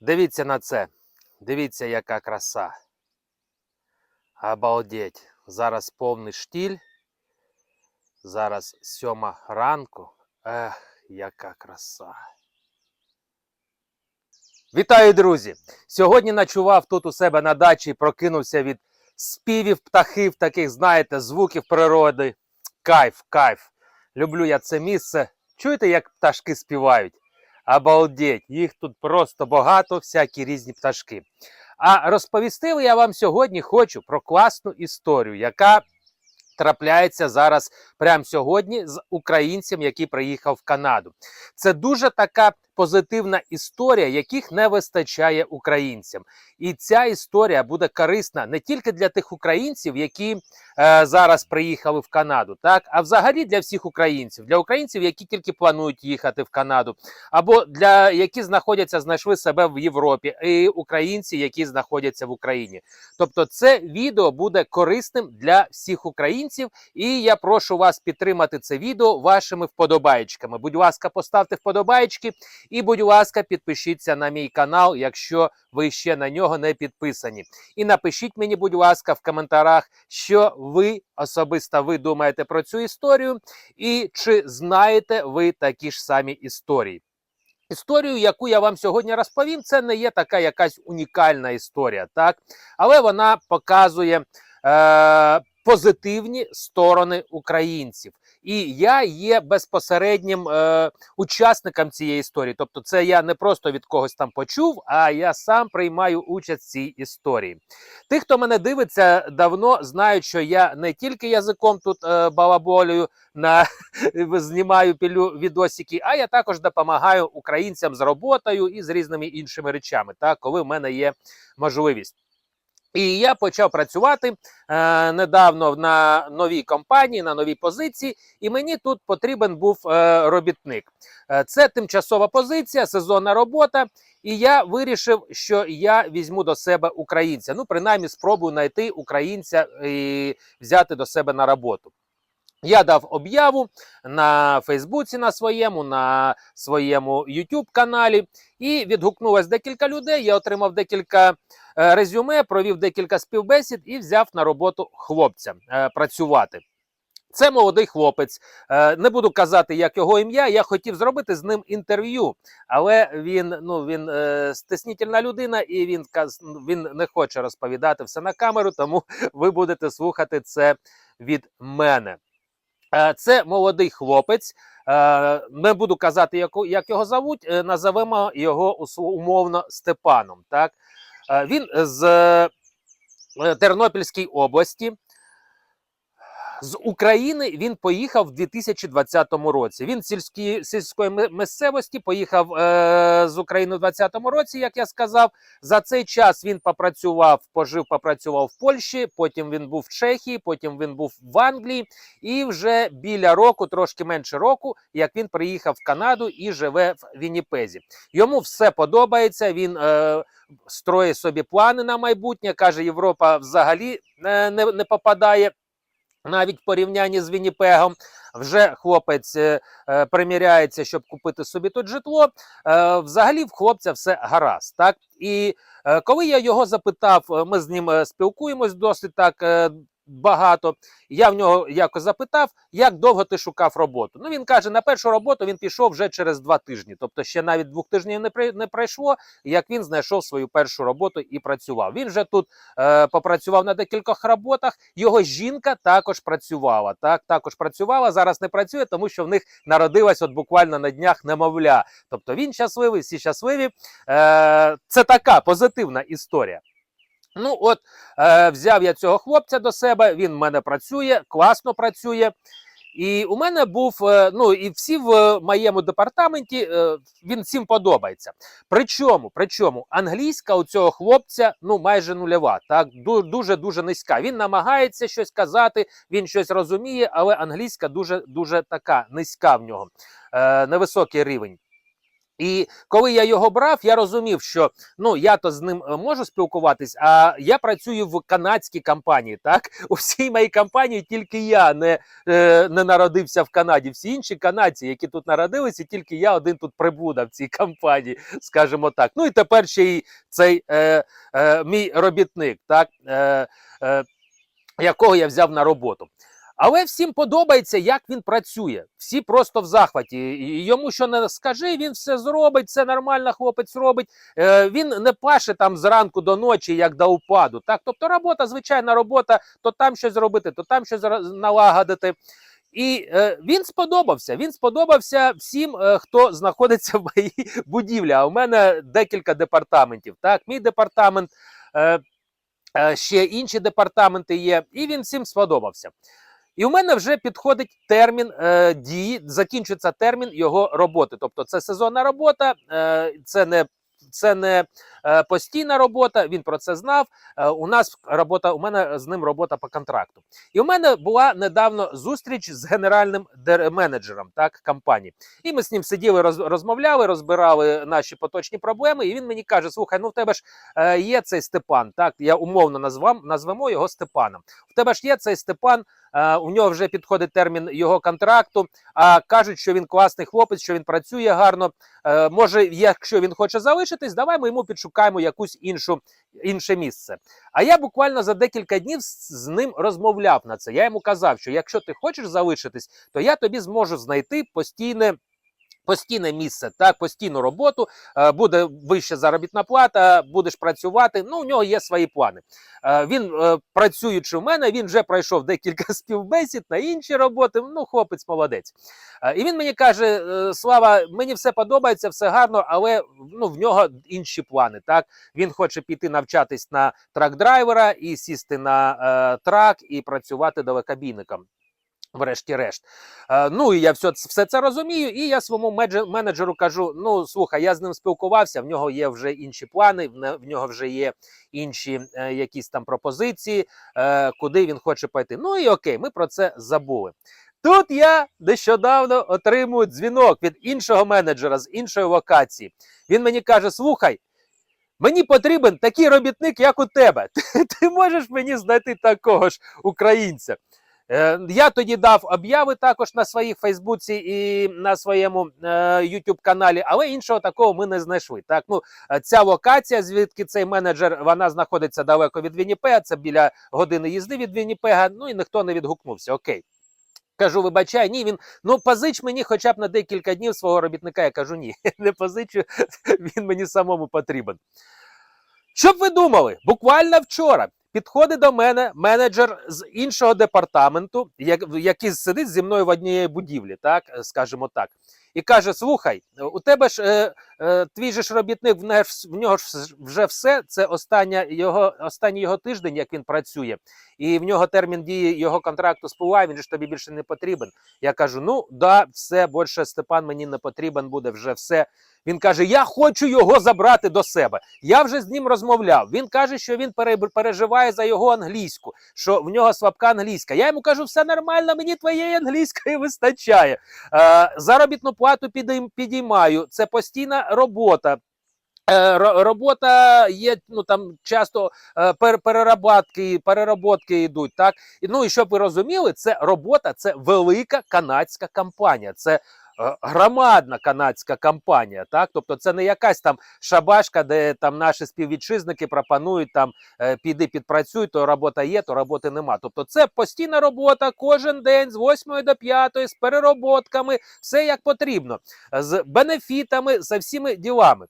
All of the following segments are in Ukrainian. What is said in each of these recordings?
Дивіться на це. Дивіться, яка краса. Обалдеть. Зараз повний штіль. Зараз сьома ранку. Ех, яка краса. Вітаю, друзі! Сьогодні ночував тут у себе на дачі і прокинувся від співів птахів, таких, знаєте, звуків природи. Кайф, кайф. Люблю я це місце. Чуєте, як пташки співають? Обалдеть, їх тут просто багато, всякі різні пташки. А розповісти я вам сьогодні хочу про класну історію, яка трапляється зараз прямо сьогодні з українцем, який приїхав в Канаду. Це дуже така позитивна історія, яких не вистачає українцям. І ця історія буде корисна не тільки для тих українців, які е, зараз приїхали в Канаду, так а взагалі для всіх українців, для українців, які тільки планують їхати в Канаду, або для які знаходяться, знайшли себе в Європі, і українці, які знаходяться в Україні. Тобто, це відео буде корисним для всіх українців, і я прошу вас підтримати це відео вашими вподобаєчками. Будь ласка, поставте вподобаєчки. І, будь ласка, підпишіться на мій канал, якщо ви ще на нього не підписані. І напишіть мені, будь ласка, в коментарях, що ви особисто ви думаєте про цю історію, і чи знаєте ви такі ж самі історії. Історію, яку я вам сьогодні розповім, це не є така якась унікальна історія, так? Але вона показує е, позитивні сторони українців. І я є безпосереднім е, учасником цієї історії. Тобто, це я не просто від когось там почув, а я сам приймаю участь в цій історії. Тих, хто мене дивиться давно, знають, що я не тільки язиком тут е, балаболюю, на знімаю пілю відосики, а я також допомагаю українцям з роботою і з різними іншими речами, так, коли в мене є можливість. І я почав працювати е, недавно на новій компанії, на новій позиції, і мені тут потрібен був е, робітник. Е, це тимчасова позиція, сезонна робота. І я вирішив, що я візьму до себе українця. Ну, принаймні, спробую знайти українця і взяти до себе на роботу. Я дав об'яву на Фейсбуці на своєму, на своєму YouTube каналі, і відгукнулось декілька людей. Я отримав декілька резюме, провів декілька співбесід і взяв на роботу хлопця е, працювати. Це молодий хлопець. Е, Не буду казати, як його ім'я. Я хотів зробити з ним інтерв'ю, але він ну він е, стеснітельна людина, і він він не хоче розповідати все на камеру, тому ви будете слухати це від мене. Е, Це молодий хлопець. Е, Не буду казати, як його зовуть. е, Назовемо його умовно Степаном. Так? Е, Він з Тернопільській Тернопільської області. З України він поїхав в 2020 році. Він з сільської місцевості поїхав е, з України в 2020 році, як я сказав. За цей час він попрацював, пожив, попрацював в Польщі. Потім він був в Чехії, потім він був в Англії, і вже біля року, трошки менше року, як він приїхав в Канаду і живе в Вінніпезі. Йому все подобається. Він е, строїть собі плани на майбутнє. каже, Європа взагалі не, не, не попадає. Навіть в порівнянні з Вінніпегом вже хлопець е, е, приміряється, щоб купити собі тут житло. Е, взагалі в хлопця все гаразд. Так і е, коли я його запитав, е, ми з ним е, спілкуємось досить так е, багато. Я в нього якось запитав, як довго ти шукав роботу. Ну він каже, на першу роботу він пішов вже через два тижні. Тобто ще навіть двох тижнів не при- не пройшло, як він знайшов свою першу роботу і працював. Він вже тут е, попрацював на декількох роботах. Його жінка також працювала. Так, також працювала. Зараз не працює, тому що в них народилась от буквально на днях немовля. Тобто він щасливий, всі щасливі. Е, це така позитивна історія. Ну, от е, взяв я цього хлопця до себе. Він в мене працює, класно працює. І у мене був, е, ну і всі в моєму департаменті е, він всім подобається. Причому, причому англійська у цього хлопця ну майже нульова, так дуже дуже низька. Він намагається щось казати, він щось розуміє, але англійська дуже дуже така низька в нього, е, невисокий рівень. І коли я його брав, я розумів, що ну я то з ним е, можу спілкуватись, а я працюю в канадській компанії. Так, у всій моїй компанії тільки я не, е, не народився в Канаді. Всі інші канадці, які тут народилися, тільки я один тут прибуда в цій компанії, скажімо так. Ну і тепер ще й цей е, е, мій робітник, так, е, е, якого я взяв на роботу. Але всім подобається, як він працює. Всі просто в захваті. Йому що не скажи, він все зробить, це нормально, хлопець робить. Е, він не паше там зранку до ночі, як до упаду. Так, тобто робота, звичайна робота, то там щось зробити, то там щось налагодити. І е, він сподобався. Він сподобався всім, е, хто знаходиться в моїй будівлі. А у мене декілька департаментів. Так, мій департамент, е, е, ще інші департаменти є, і він всім сподобався. І у мене вже підходить термін е, дії, закінчується термін його роботи. Тобто це сезонна робота, е, це не. Це не е, постійна робота, він про це знав. Е, у нас робота, у мене з ним робота по контракту. І у мене була недавно зустріч з генеральним менеджером так, компанії. І ми з ним сиділи, роз, розмовляли, розбирали наші поточні проблеми. І він мені каже: слухай, ну в тебе ж е, є цей Степан. Так, я умовно назвам, назвемо його Степаном. В тебе ж є цей Степан. Е, у нього вже підходить термін його контракту. А кажуть, що він класний хлопець, що він працює гарно. Е, може, якщо він хоче залишитись, давай ми йому підшукаємо якусь іншу інше місце. А я буквально за декілька днів з, з ним розмовляв на це. Я йому казав, що якщо ти хочеш залишитись, то я тобі зможу знайти постійне. Постійне місце, так, постійну роботу, е, буде вища заробітна плата, будеш працювати. Ну, у нього є свої плани. Е, Він, е, працюючи в мене, він вже пройшов декілька співбесід на інші роботи. Ну, хлопець молодець. І він мені каже: Слава, мені все подобається, все гарно, але ну, в нього інші плани. Так, він хоче піти навчатись на трак-драйвера і сісти на е, трак і працювати далекобійником. Врешті-решт, Е, ну і я все, все це розумію. І я своєму менеджеру кажу: ну слухай, я з ним спілкувався, в нього є вже інші плани, в нього вже є інші е, якісь там пропозиції, е, куди він хоче пойти. Ну і окей, ми про це забули. Тут я нещодавно отримую дзвінок від іншого менеджера з іншої локації. Він мені каже: слухай. Мені потрібен такий робітник, як у тебе. Ти, ти можеш мені знайти такого ж українця. Е, Я тоді дав обяви також на своїй Фейсбуці і на своєму е, YouTube каналі, але іншого такого ми не знайшли. Так, ну е, ця локація, звідки цей менеджер, вона знаходиться далеко від Вінніпега, це біля години їзди від Вінніпега. Ну і ніхто не відгукнувся. Окей. Кажу, вибачай, ні, він ну позич мені хоча б на декілька днів свого робітника. Я кажу, ні, не позичу, він мені самому потрібен. Щоб ви думали, буквально вчора підходить до мене менеджер з іншого департаменту, як- який сидить зі мною в одній будівлі, так скажімо так, і каже: Слухай, у тебе ж е, твій же ж робітник, в нього ж вже все. Це остання його останній його тиждень, як він працює, і в нього термін дії його контракту спливає. Він ж тобі більше не потрібен. Я кажу: ну да, все більше Степан мені не потрібен буде вже все. Він каже: Я хочу його забрати до себе. Я вже з ним розмовляв. Він каже, що він переживає за його англійську, що в нього слабка англійська. Я йому кажу, все нормально, мені твоєї англійської вистачає. Е, заробітну плату підіймаю. Це постійна робота. Е, Робота є, ну там часто е, перероботки переработки, переработки йдуть. Так ну і щоб ви розуміли, це робота, це велика канадська компанія. Це громадна канадська компанія. Так, тобто це не якась там шабашка, де там наші співвітчизники пропонують там е, піди підпрацюй, то робота є, то роботи нема. Тобто, це постійна робота кожен день з 8 до 5, з перероботками, все як потрібно, з бенефітами, за всіми ділами.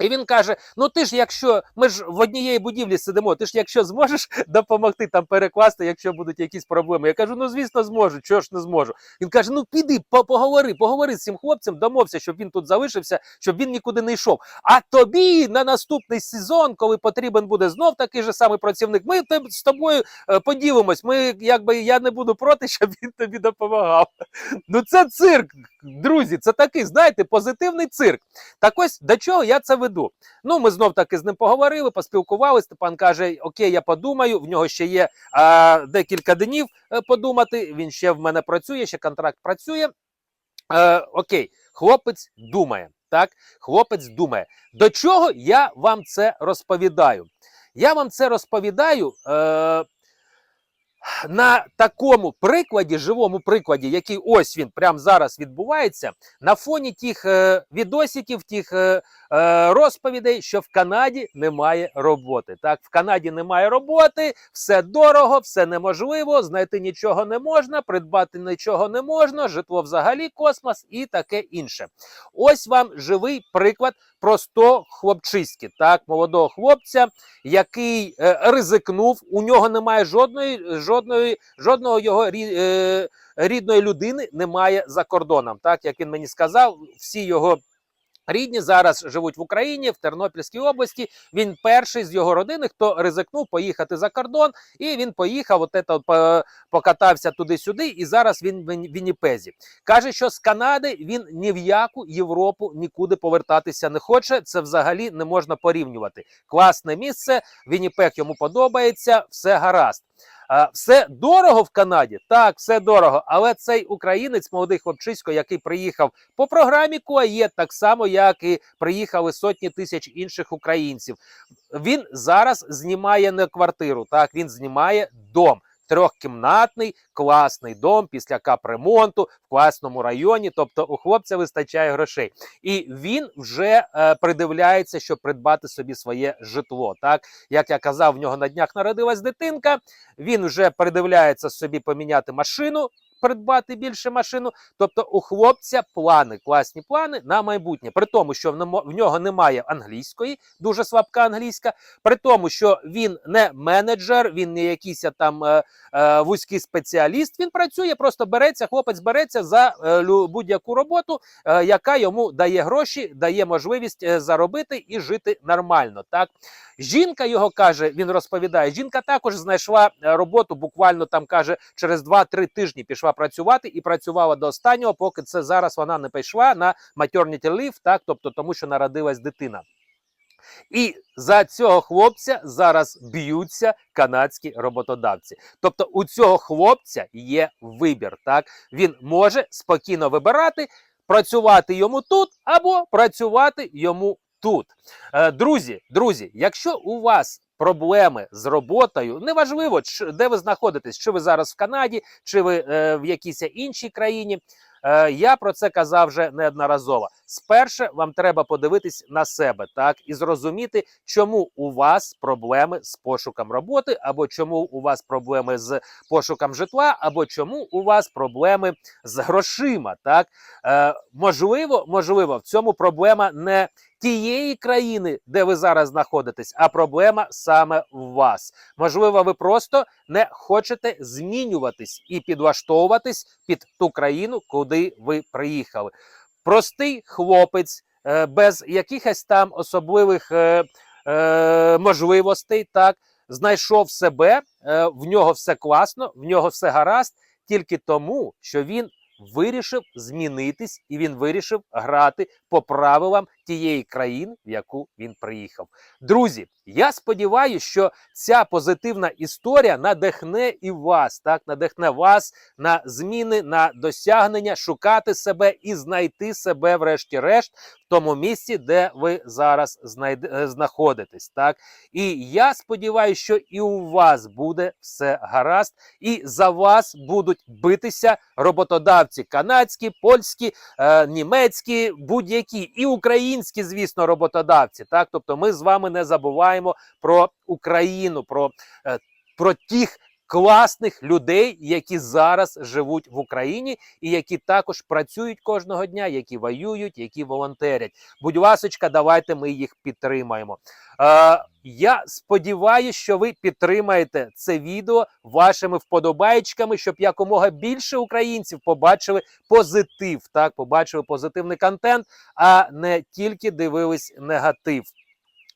І він каже: Ну ти ж, якщо ми ж в однієї будівлі сидимо, ти ж якщо зможеш допомогти там перекласти, якщо будуть якісь проблеми. Я кажу, ну звісно, зможу, чого ж не зможу. Він каже: Ну піди, поговори, поговори з цим хлопцем, домовся, щоб він тут залишився, щоб він нікуди не йшов. А тобі на наступний сезон, коли потрібен буде знов такий же самий працівник, ми з тобою е, поділимось. Ми якби я не буду проти, щоб він тобі допомагав. Ну це цирк, друзі. Це такий, знаєте, позитивний цирк. Так ось до чого я це веду. Ну, ми знов таки з ним поговорили, поспілкувалися. Степан каже: Окей, я подумаю. В нього ще є а, декілька днів е, подумати. Він ще в мене працює, ще контракт працює. Е, окей, хлопець думає. Так, хлопець думає. До чого я вам це розповідаю? Я вам це розповідаю. Е- на такому прикладі, живому прикладі, який ось він прямо зараз відбувається, на фоні тих е, відосиків, тих е, е, розповідей, що в Канаді немає роботи. Так, в Канаді немає роботи, все дорого, все неможливо, знайти нічого не можна, придбати нічого не можна, житло взагалі космос і таке інше. Ось вам живий приклад простого хлопчиськи, так, молодого хлопця, який е, ризикнув, у нього немає жодної, жодної, жодного його е, рідної людини немає за кордоном. Так, як він мені сказав, всі його. Рідні зараз живуть в Україні, в Тернопільській області. Він перший з його родини, хто ризикнув поїхати за кордон, і він поїхав, от це, покатався туди-сюди, і зараз він в Вінніпезі. Каже, що з Канади він ні в яку Європу нікуди повертатися не хоче. Це взагалі не можна порівнювати. Класне місце, Вінніпег йому подобається, все гаразд. Все дорого в Канаді, так, все дорого. Але цей українець, молодий хлопчисько, який приїхав по програмі КУАЄ, так само, як і приїхали сотні тисяч інших українців. Він зараз знімає не квартиру, так він знімає дом. Трьохкімнатний класний дом після капремонту в класному районі. Тобто у хлопця вистачає грошей, і він вже е, придивляється, щоб придбати собі своє житло. Так як я казав, в нього на днях народилась дитинка. Він вже придивляється собі поміняти машину, придбати більше машину. Тобто у хлопця плани, класні плани на майбутнє. При тому, що в нього немає англійської, дуже слабка англійська. При тому, що він не менеджер, він не якийсь там е, е, вузький спеціаліст. Він працює, просто береться, хлопець береться за е, будь-яку роботу, яка йому дає гроші, дає можливість заробити і жити нормально. Так жінка його каже, він розповідає. Жінка також знайшла роботу, буквально там каже, через 2-3 тижні пішла працювати і працювала до останнього, поки це зараз вона не пішла на maternity leave, так, тобто тому, що народилась дитина. І за цього хлопця зараз б'ються канадські роботодавці. Тобто у цього хлопця є вибір. Так він може спокійно вибирати, працювати йому тут або працювати йому тут. Е, друзі, друзі, якщо у вас проблеми з роботою, неважливо, де ви знаходитесь, чи ви зараз в Канаді, чи ви е, в якійсь іншій країні. Е, я про це казав вже неодноразово. Сперше вам треба подивитись на себе, так і зрозуміти, чому у вас проблеми з пошуком роботи, або чому у вас проблеми з пошуком житла, або чому у вас проблеми з грошима. Так е, можливо, можливо, в цьому проблема не тієї країни, де ви зараз знаходитесь, а проблема саме в вас. Можливо, ви просто не хочете змінюватись і підлаштовуватись під ту країну, куди ви приїхали. Простий хлопець е, без якихось там особливих е, е, можливостей, так знайшов себе, в нього все класно, в нього все гаразд, тільки тому, що він вирішив змінитись і він вирішив грати по правилам тієї країни, в яку він приїхав. Друзі, я сподіваюся, що ця позитивна історія надихне і вас, так надихне вас на зміни, на досягнення, шукати себе і знайти себе, врешті-решт, в тому місці, де ви зараз знайде, знаходитесь. Так і я сподіваюся, що і у вас буде все гаразд, і за вас будуть битися роботодавці канадські, польські, е, німецькі, будь-які і українські, звісно, роботодавці. Так, тобто, ми з вами не забуваємо про Україну, про, е, про тих. Класних людей, які зараз живуть в Україні, і які також працюють кожного дня, які воюють, які волонтерять. Будь ласочка, давайте ми їх підтримаємо. Е, я сподіваюся, що ви підтримаєте це відео вашими вподобайчиками, щоб якомога більше українців побачили позитив, так побачили позитивний контент, а не тільки дивились негатив.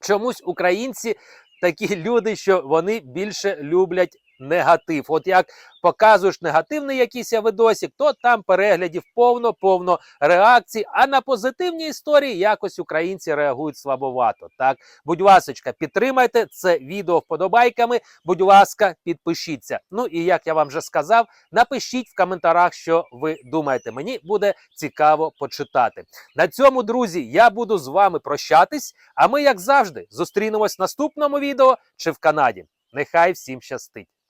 Чомусь українці такі люди, що вони більше люблять негатив. От як показуєш негативний якийсь видосик, то там переглядів повно-повно реакцій. А на позитивні історії якось українці реагують слабовато. Так, будь ласочка, підтримайте це відео вподобайками. Будь ласка, підпишіться. Ну і як я вам вже сказав, напишіть в коментарях, що ви думаєте. Мені буде цікаво почитати. На цьому, друзі, я буду з вами прощатись. А ми, як завжди, зустрінемось в наступному відео чи в Канаді. Нехай всім щастить!